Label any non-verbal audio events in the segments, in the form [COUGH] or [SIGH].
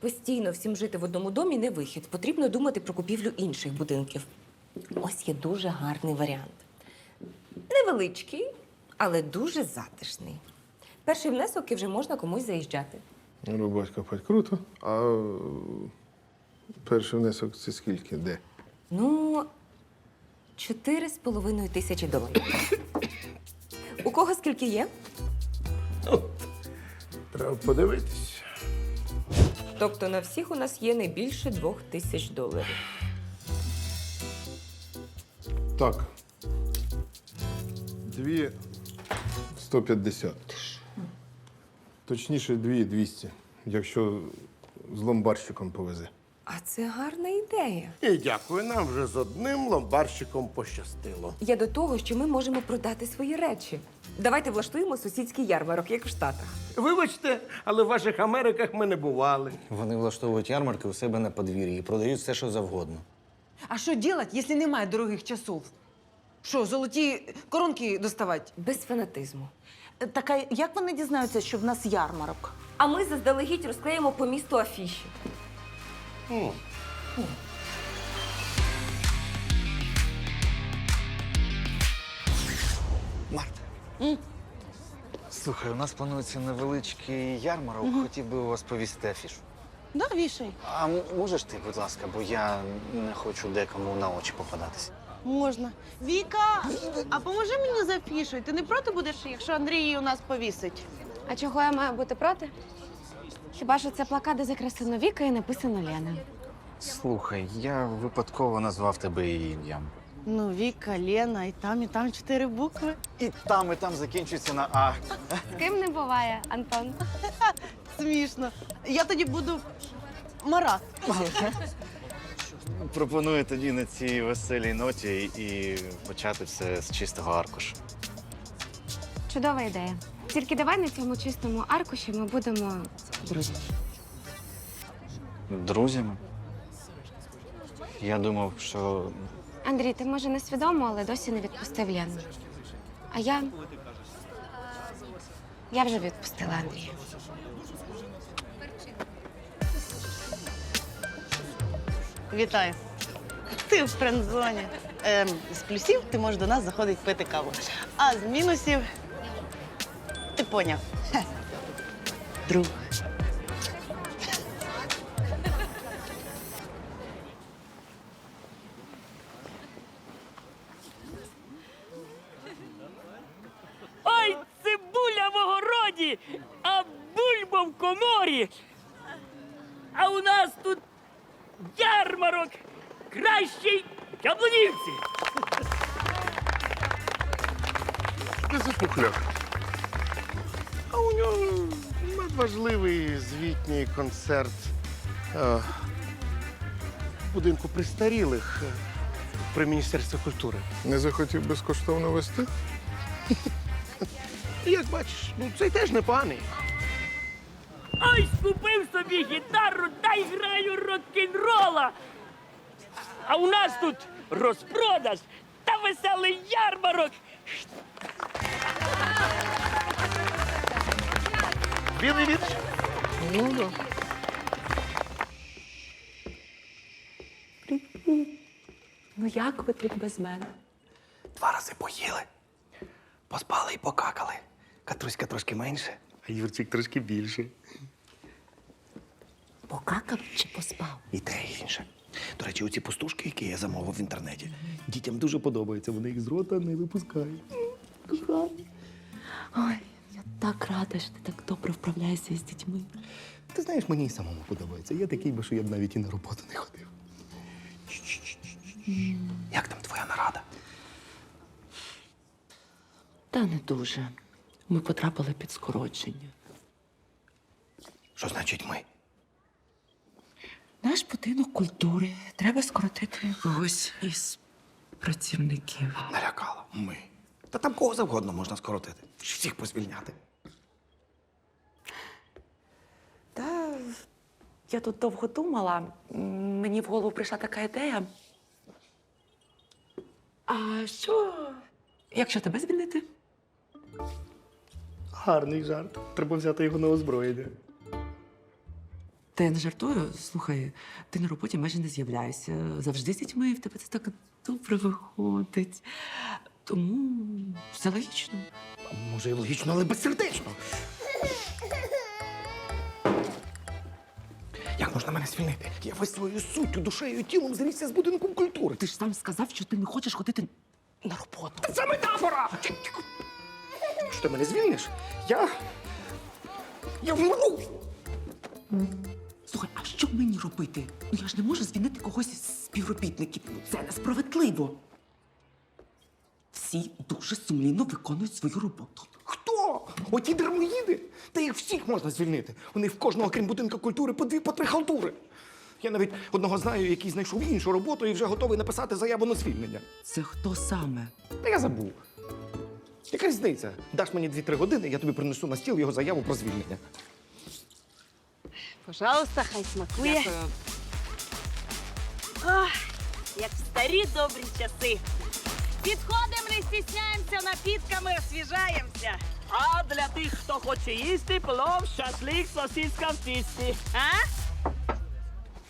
Постійно всім жити в одному домі не вихід. Потрібно думати про купівлю інших будинків. Ось є дуже гарний варіант. Невеличкий, але дуже затишний. Перший внесок і вже можна комусь заїжджати. Рубать копать круто. А е, перший внесок це скільки? Де? Ну, чотири з половиною тисячі доларів. [COUGHS] У кого скільки є? Треба подивитись. Тобто на всіх у нас є не більше двох тисяч доларів. Так. Дві 150. Точніше, дві 200, якщо з ломбарщиком повезе. А це гарна ідея. І дякую, нам вже з одним ломбарщиком пощастило. Я до того, що ми можемо продати свої речі. Давайте влаштуємо сусідський ярмарок, як в Штатах. Вибачте, але в ваших Америках ми не бували. Вони влаштовують ярмарки у себе на подвір'ї і продають все, що завгодно. А що робити, якщо немає дорогих часов? Що, золоті коронки доставати? Без фанатизму. Так а як вони дізнаються, що в нас ярмарок? А ми заздалегідь розклеїмо по місту афіші. Слухай, у нас планується невеличкий ярмарок. Хотів би у вас повісити афішу. Да, вішай. А м- можеш ти, будь ласка, бо я не хочу декому на очі попадатися. Можна. Віка, а поможи мені з афішою. Ти не проти будеш, якщо Андрій її у нас повісить? А чого я маю бути проти? Хіба що це плакат, де закреслено Віка і написано Лена. Слухай, я випадково назвав тебе її ім'ям. Ну, Віка, Лена, і там, і там чотири букви. І там, і там закінчується на А. З ким не буває, Антон? [LAUGHS] Смішно. Я тоді буду Марат. [LAUGHS] Пропоную тоді на цій веселій ноті і почати все з чистого аркушу. Чудова ідея. Тільки давай на цьому чистому аркуші ми будемо друзями. Друзями. Я думав, що Андрій, ти може не свідомо, але досі не відпустив Лену. А я. Я вже відпустила Андрія. Вітаю. Ти в френдзоні. Ем, з плюсів ти можеш до нас заходити пити каву. А з мінусів ти поняв. Друг. Огороді, а бульба в коморі. А у нас тут ярмарок кращий яблунівці. Це за пухляк. А у нього надважливий звітній концерт е, в будинку престарілих е, при Міністерстві культури. Не захотів безкоштовно вести? І як бачиш, ну цей теж непоганий. Ой, скупив собі гітару та й граю рок-н-рола. А у нас тут розпродаж та веселий ярмарок. Білий вірш. Ну як ви тут без мене? Два рази поїли, поспали і покакали. Катруська трошки менше, а Юрчик трошки більше. Покакав чи поспав? І те і інше. До речі, оці пустушки, які я замовив в інтернеті, дітям дуже подобаються. Вони їх з рота не випускають. Ой, я так рада, що ти так добре вправляєшся з дітьми. Ти знаєш, мені і самому подобається. Я такий би, що я б навіть і на роботу не ходив. Як там твоя нарада? Та не дуже. Ми потрапили під скорочення. Що значить ми? Наш будинок культури треба скоротити когось із працівників. Налякала. Ми. Та там кого завгодно можна скоротити. Всіх позвільняти. Та я тут довго думала. М, Мені в голову прийшла така ідея. А що, якщо тебе звільнити? Гарний жарт. Треба взяти його на озброєння. Та я не жартую. Слухай, ти на роботі майже не з'являєшся. Завжди з дітьми в тебе це так добре виходить. Тому все логічно. Може, і логічно, але безсердечно. Як можна мене звільнити? Я весь своєю суттю, душею і тілом зрівся з будинком культури. Ти ж сам сказав, що ти не хочеш ходити на роботу. Це метафора! Що ти мене звільниш? Я. Я вмру! Слухай, а що мені робити? Ну я ж не можу звільнити когось із співробітників. Ну це несправедливо. Всі дуже сумлінно виконують свою роботу. Хто? Оті дармоїди? Та їх всіх можна звільнити. Вони в кожного, крім будинку культури, по дві, по три халтури. Я навіть одного знаю, який знайшов іншу роботу і вже готовий написати заяву на звільнення. Це хто саме? Та я забув. Яка різниця? Даш мені 2-3 години, я тобі принесу на стіл його заяву про звільнення. Пожалуйста, хай смакує. Ах, як в старі добрі часи. Підходимо, не стісняємося, напітками освіжаємося. А для тих, хто хоче їсти, плов, шашлик, сосиска в тісті. А?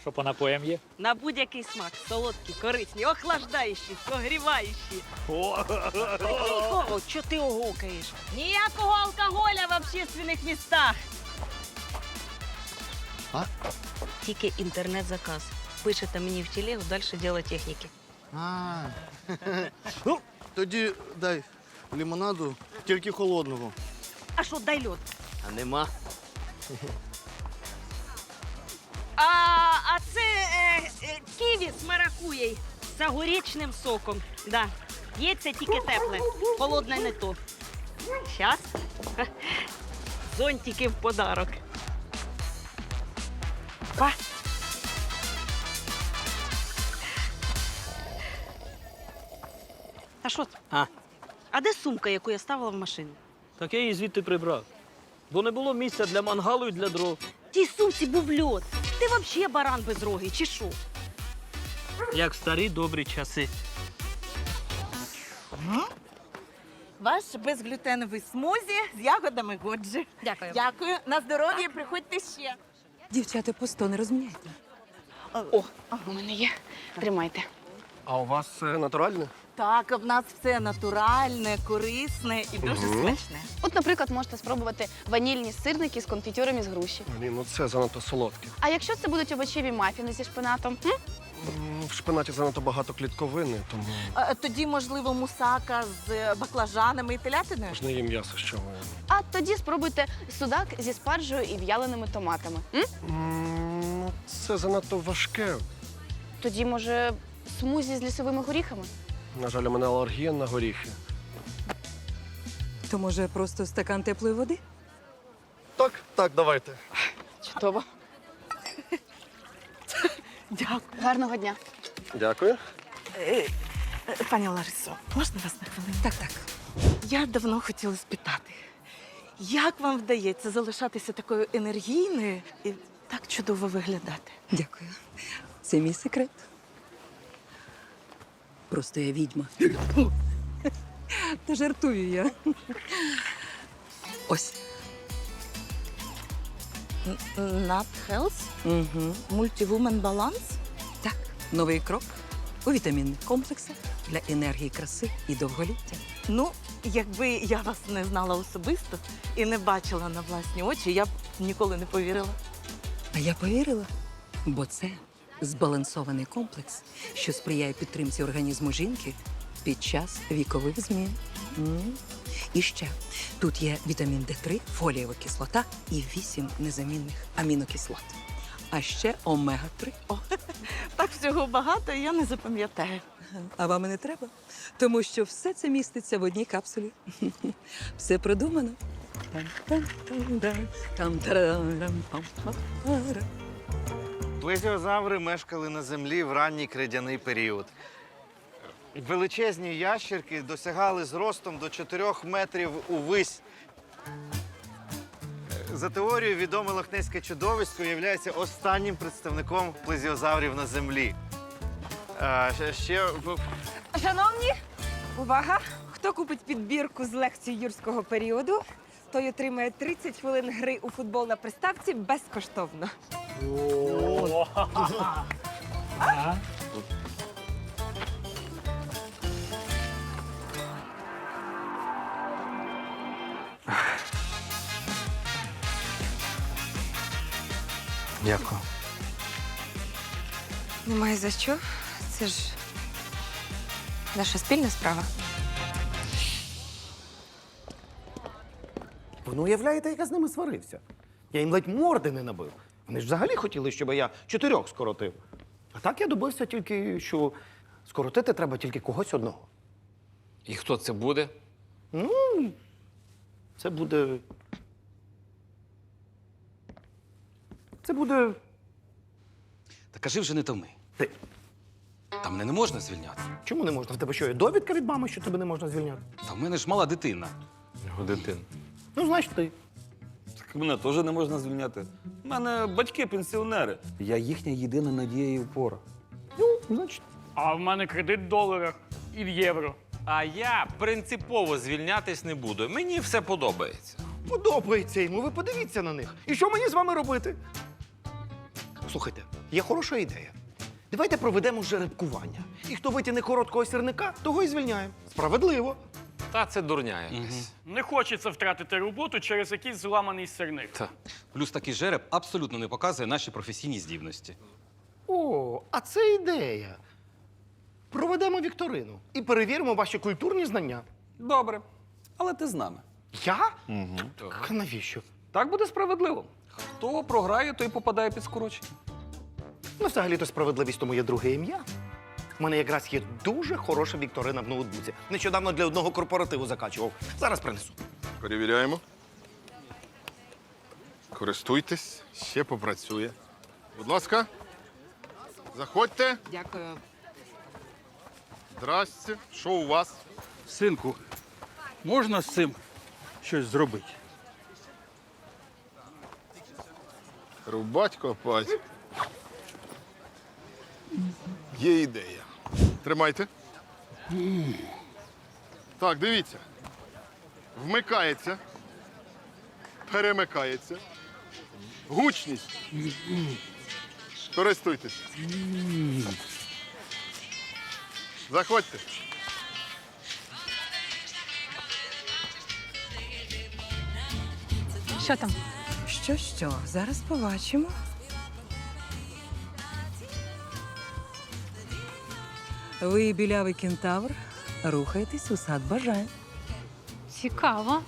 Що по напоям є? На будь-який смак. Солодкі, корисні, охлаждаючі, согріваючі. Нікого, що ти огукаєш? Ніякого алкоголя в общественних містах. А? Тільки інтернет-заказ. Пишете мені в телегу, далі діло техніки. А. [LAUGHS] Ну, тоді дай лимонаду, тільки холодного. А що, дай льод? А нема. А, а це е, е, ківі з маракуєю з огуречним соком. Да. Є це тільки тепле. Холодне не то. Щас. Зонтики в подарок. Па. А що? це? А. А де сумка, яку я ставила в машину? Так я її звідти прибрав. Бо не було місця для мангалу і для дров. В тій сумці був льод. Ти взагалі баран без роги, чи що? Як в старі добрі часи. Ваш безглютеновий смузі з ягодами Годжі. Дякую. Дякую. На здоров'я, приходьте ще. Дівчата, по сто не розміняйте. О, у мене є. Тримайте. А у вас натуральне? Так, в нас все натуральне, корисне і дуже смачне. От, наприклад, можете спробувати ванільні сирники з конфітюром із груші. Блін, ну це занадто солодке. А якщо це будуть овочеві мафіни зі шпинатом? М? В шпинаті занадто багато клітковини, тому А, тоді, можливо, мусака з е, баклажанами і телятиною. можна їм м'ясо з чого. А тоді спробуйте судак зі спаржею і в'яленими томатами. М? Ну, це занадто важке. Тоді, може, смузі з лісовими горіхами? На жаль, у мене алергія на горіхи. То може просто стакан теплої води? Так, так, давайте. Чудово. Дякую. Гарного дня. Дякую. Е, Пані Ларисо, можна вас на хвилину? Так, так. Я давно хотіла спитати, як вам вдається залишатися такою енергійною і так чудово виглядати? Дякую. Це мій секрет. Просто я відьма. Та жартую я. Ось. Nut Health? Угу. Multi-Woman Balance? Так, новий крок у вітамінних комплексах для енергії, краси і довголіття. Ну, якби я вас не знала особисто і не бачила на власні очі, я б ніколи не повірила. А я повірила, бо це збалансований комплекс, що сприяє підтримці організму жінки під час вікових змін. М. І ще тут є вітамін Д3, фолієва кислота і вісім незамінних амінокислот. А ще омега-3. [LAUGHS] Так всього багато, і я не запам'ятаю. А вам і не треба, тому що все це міститься в одній капсулі. [LAUGHS] Все продумано. Там-там-там-дам, там-тарам-пам-пам-пара. Плезіозаври мешкали на землі в ранній кридяний період. Величезні ящерки досягали зростом до 4 метрів увесь. За теорією, відоме лохнеське чудовисько є останнім представником плезіозаврів на землі. А, ще- Шановні, увага! Хто купить підбірку з лекцій юрського періоду? Той отримає 30 хвилин гри у футбол на приставці безкоштовно. Дякую. Немає за що. Це ж наша спільна справа. Ви не уявляєте, як я з ними сварився? Я їм ледь морди не набив. Вони ж взагалі хотіли, щоб я чотирьох скоротив. А так я добився тільки, що скоротити треба тільки когось одного. І хто це буде? Ну, це буде. Це буде. Та кажи вже не томи. Ти. Та мене не можна звільняти. Чому не можна? В тебе що, є довідка від мами, що тебе не можна звільняти? Та в мене ж мала дитина. Його дитин. Ну, значить, ти. Так мене теж не можна звільняти. У мене батьки пенсіонери. Я їхня єдина надія і опора. Ну, значить. А в мене кредит в доларах і в євро. А я принципово звільнятись не буду. Мені все подобається. Подобається йому, ви подивіться на них. І що мені з вами робити? Слухайте, є хороша ідея. Давайте проведемо жеребкування. І хто витягне короткого сірника, того і звільняємо. Справедливо. Та це дурня якась. Не хочеться втратити роботу через якийсь зламаний сирник. Та. Плюс такий жереб абсолютно не показує наші професійні здібності. О, а це ідея. Проведемо вікторину і перевіримо ваші культурні знання. Добре. Але ти з нами. Я? Так, а навіщо? Так буде справедливо. Хто програє, той попадає під скорочення. Ну, взагалі-то справедливість тому є друге ім'я. У мене якраз є дуже хороша вікторина в ноутбуці. Нещодавно для одного корпоративу закачував. Зараз принесу. Перевіряємо. Користуйтесь, ще попрацює. Будь ласка, заходьте. Дякую. Здрасте. Що у вас? Синку, можна з цим щось зробити? Рубать копать. Є ідея. Тримайте. Так, дивіться. Вмикається. Перемикається. Гучність. Користуйтесь. Заходьте. Що там? Що, що? Зараз побачимо. Ви, білявий кентавр, рухаєтесь у сад бажань. Цікаво.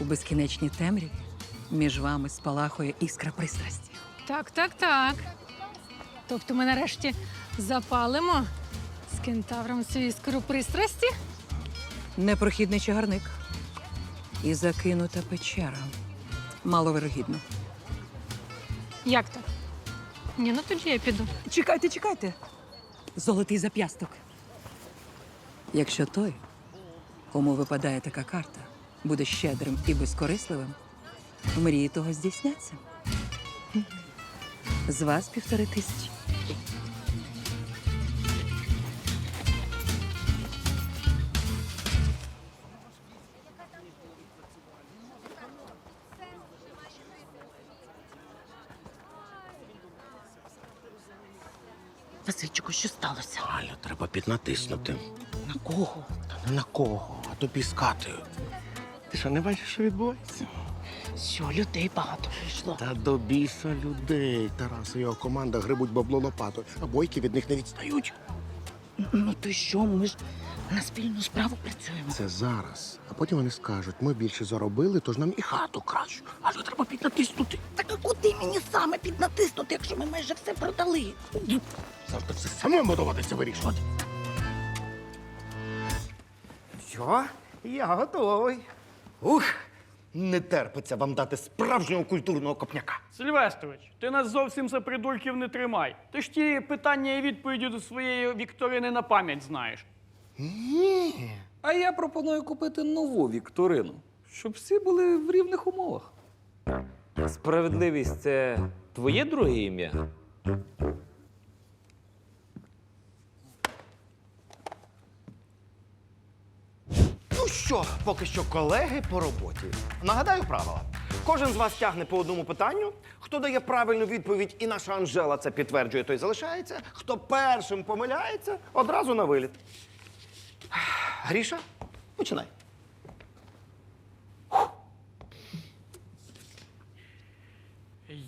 У безкінечній темряві між вами спалахує іскра пристрасті. Так, так, так. Тобто ми нарешті запалимо з кентавром цю іскру пристрасті? Непрохідний чагарник і закинута печера. Маловирогідно. Як так? Ні, ну тоді я піду. Чекайте, чекайте. Золотий зап'ясток. Якщо той, кому випадає така карта, буде щедрим і безкорисливим, мрії того здійсняться. З вас півтори тисячі. Піднатиснути. На кого? Та не на кого, а тобі з Катею. Ти що, не бачиш, що відбувається? Що, людей багато прийшло. Та до біса людей. Тарас і його команда грибуть бабло лопатою, а бойки від них не відстають. Ну то що, ми ж на спільну справу працюємо. Це зараз. А потім вони скажуть, ми більше заробили, тож нам і хату кращу. Але треба піднатиснути. Так а куди мені саме піднатиснути, якщо ми майже все продали? Завжди все самому доводиться вирішувати. Що? Я готовий. Ух, не терпиться вам дати справжнього культурного копняка. Сильвестрович, ти нас зовсім за придурків не тримай. Ти ж ті питання і відповіді до своєї вікторини на пам'ять знаєш. Ні. А я пропоную купити нову вікторину, щоб всі були в рівних умовах. Справедливість це твоє друге ім'я? Що, поки що колеги по роботі. Нагадаю правила. Кожен з вас тягне по одному питанню. Хто дає правильну відповідь, і наша Анжела це підтверджує, той залишається. Хто першим помиляється, одразу на виліт. Гріша, починай.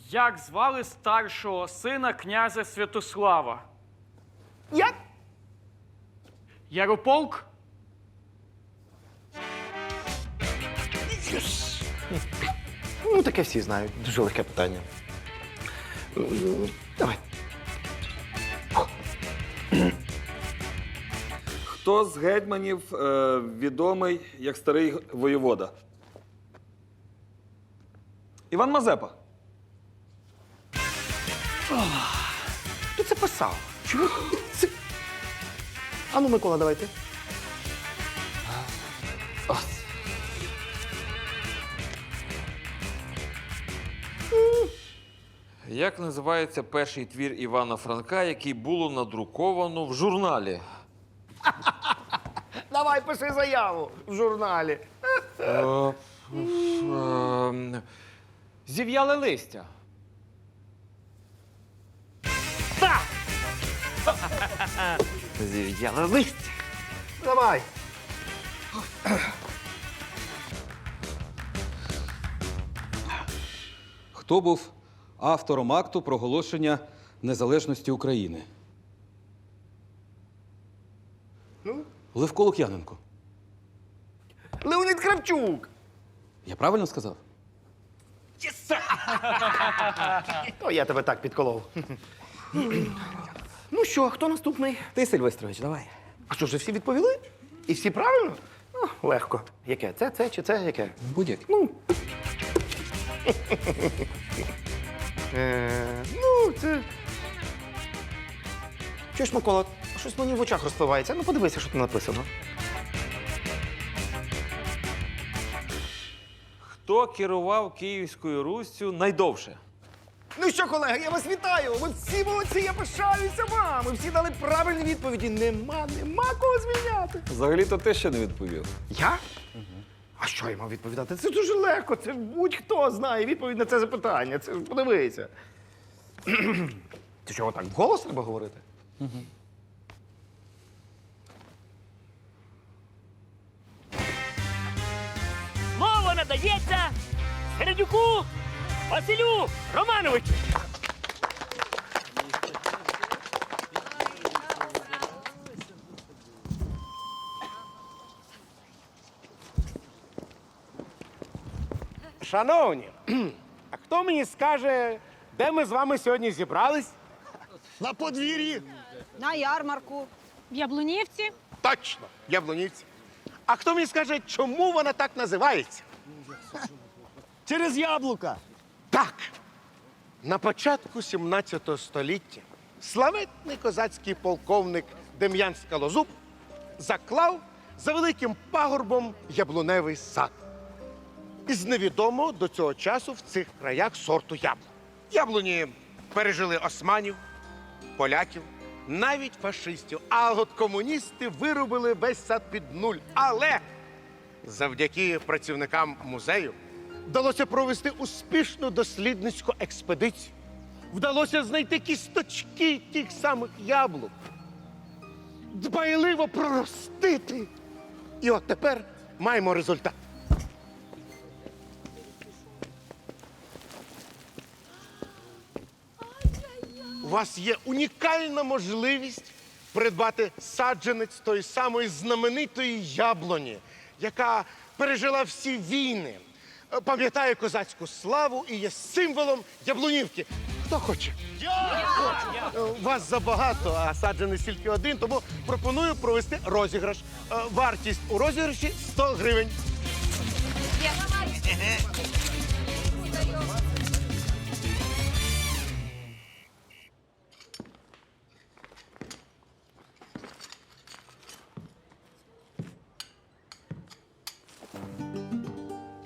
Як звали старшого сина князя Святослава? Як? Ярополк? Ну, таке всі знають. Дуже легке питання. Давай. Хто з гетьманів е, відомий як старий воєвода? Іван Мазепа. Хто це писав? Чому це? Ану, Микола, давайте. Як називається перший твір Івана Франка, який було надруковано в журналі? [LAUGHS] Давай, пиши заяву в журналі. Е, ем, Зів'яле листя. Зів'яли листя. Давай. Хто був автором акту проголошення незалежності України? Ну? Левко Лук'яненко. Леонід Кравчук. Я правильно сказав? О, я тебе так підколов. ну що, хто наступний? Ти, Сильвестрович, давай. А що, вже всі відповіли? І всі правильно? Ну, легко. Яке? Це, це чи це яке? Будь-як. Ну. Е, ну, це. Чуєш, Микола, щось мені в очах розпливається. Ну, подивися, що там написано. Хто керував Київською Руссю найдовше? Ну що, колеги, я вас вітаю! Ви всі молодці, я пишаюся вами. Всі дали правильні відповіді. Нема, нема кого звільняти. Взагалі-то ти ще не відповів. Я? А що я мав відповідати? Це дуже легко. Це ж будь-хто знає відповідь на це запитання. Це ж подивися. [CLEARS THROAT] Ти чого так вголос треба говорити? Мова надається Середюку Василю Романовичу. Шановні, а хто мені скаже, де ми з вами сьогодні зібрались? На подвір'ї. На ярмарку. В Яблунівці. Точно, в яблунівці. А хто мені скаже, чому вона так називається? Через яблука. Так. На початку 17 століття славетний козацький полковник Дем'ян Скалозуб заклав за великим пагорбом яблуневий сад. Із невідомого до цього часу в цих краях сорту яблук. Яблуні пережили османів, поляків, навіть фашистів. А от комуністи вирубили весь сад під нуль. Але завдяки працівникам музею вдалося провести успішну дослідницьку експедицію. Вдалося знайти кісточки тих самих яблук, дбайливо проростити. І от тепер маємо результат. Вас є унікальна можливість придбати саджанець тої самої знаменитої яблуні, яка пережила всі війни, е, пам'ятає козацьку славу і є символом яблунівки. Хто хоче? Е, Вас забагато, а саджанець тільки один, тому пропоную провести розіграш. Е, Вартість у розіграші 100 гривень.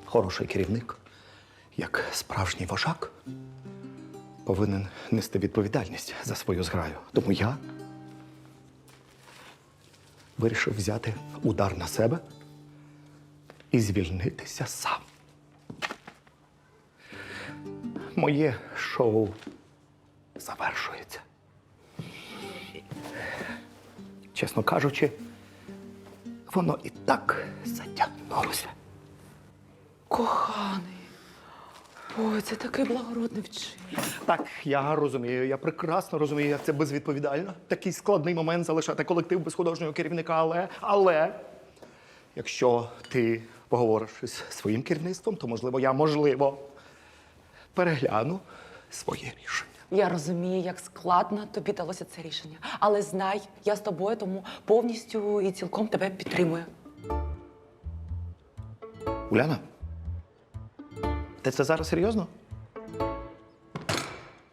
Хороший керівник, як справжній вожак, повинен нести відповідальність за свою зграю. Тому я вирішив взяти удар на себе і звільнитися сам. Моє шоу завершується. Чесно кажучи, воно і так затягнулося. Ой, це такий благородний вчинок. Так, я розумію, я прекрасно розумію, як це безвідповідально. Такий складний момент залишати колектив без художнього керівника, але, але якщо ти поговориш із своїм керівництвом, то можливо я можливо перегляну своє рішення. Я розумію, як складно тобі далося це рішення. Але знай, я з тобою, тому повністю і цілком тебе підтримую. Уляна, ти це зараз серйозно?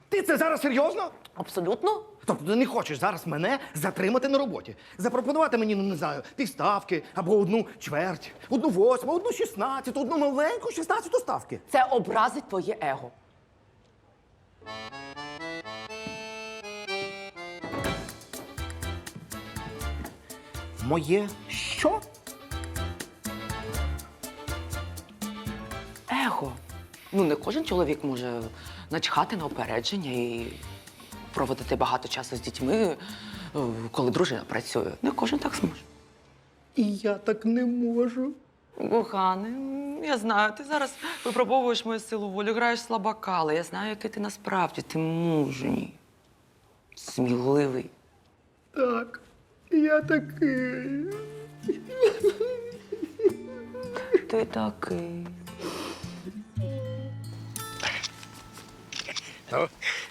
Ти це зараз серйозно? Абсолютно. Тобто ти не хочеш зараз мене затримати на роботі, запропонувати мені, ну не знаю, півставки або одну чверть, одну восьму, одну шістнадцяту, одну маленьку шістнадцяту ставки. Це образить твоє его. Моє що? Ну, не кожен чоловік може начхати на опередження і проводити багато часу з дітьми, е, коли дружина працює. Не кожен так зможе. І я так не можу. Коханий, я знаю, ти зараз випробовуєш мою силу волі, граєш слабака, але я знаю, який ти насправді. Ти мужній, сміливий. Так, я такий. Ти такий. Ну,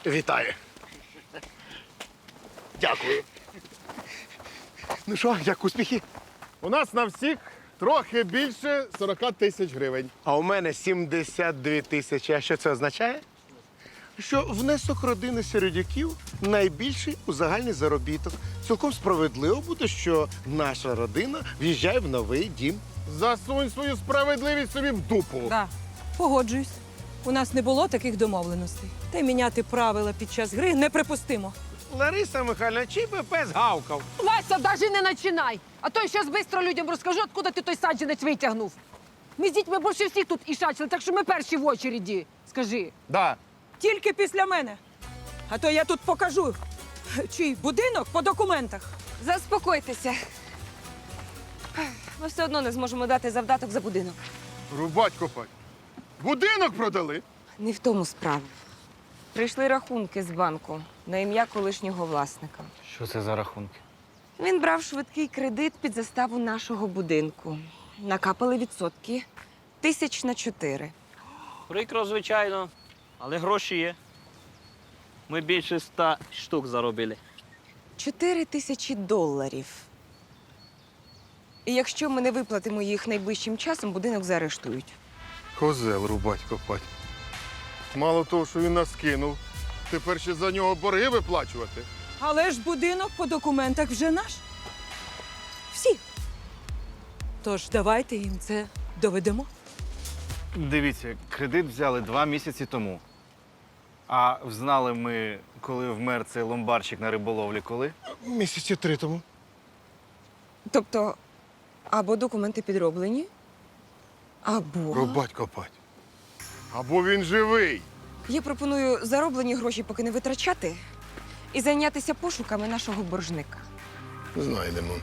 вітаю. Дякую. Ну що, як успіхи? У нас на всіх трохи більше 40 тисяч гривень. А у мене 72 тисячі. А що це означає? Що внесок родини середюків найбільший у загальний заробіток. Цілком справедливо буде, що наша родина в'їжджає в новий дім. Засунь свою справедливість собі в дупу. Да, погоджуюсь. У нас не було таких домовленостей. Та й міняти правила під час гри неприпустимо. Лариса Михайловна, чий би пес гавкав? Вася, навіть не починай! А то я зараз швидко людям розкажу, откуда ти той саджанець витягнув. Ми з дітьми більше всіх тут і шачили, так що ми перші в очереді. Скажи. Да. Тільки після мене. А то я тут покажу, чий будинок по документах. Заспокойтеся. Ми все одно не зможемо дати завдаток за будинок. Рубать копать. Будинок продали. Не в тому справа. Прийшли рахунки з банку на ім'я колишнього власника. Що це за рахунки? Він брав швидкий кредит під заставу нашого будинку. Накапали відсотки тисяч на чотири. Прикро, звичайно, але гроші є. Ми більше ста штук заробили. Чотири тисячі доларів. І якщо ми не виплатимо їх найближчим часом, будинок заарештують. Козел рубать копать. Мало того, що він нас кинув, тепер ще за нього борги виплачувати. Але ж будинок по документах вже наш. Всі. Тож давайте їм це доведемо. Дивіться, кредит взяли два місяці тому. А взнали ми, коли вмер цей ломбарщик на риболовлі, коли? Місяці три тому. Тобто, або документи підроблені, або. Рубать копать. Або він живий. Я пропоную зароблені гроші поки не витрачати і зайнятися пошуками нашого боржника. Знайдемо.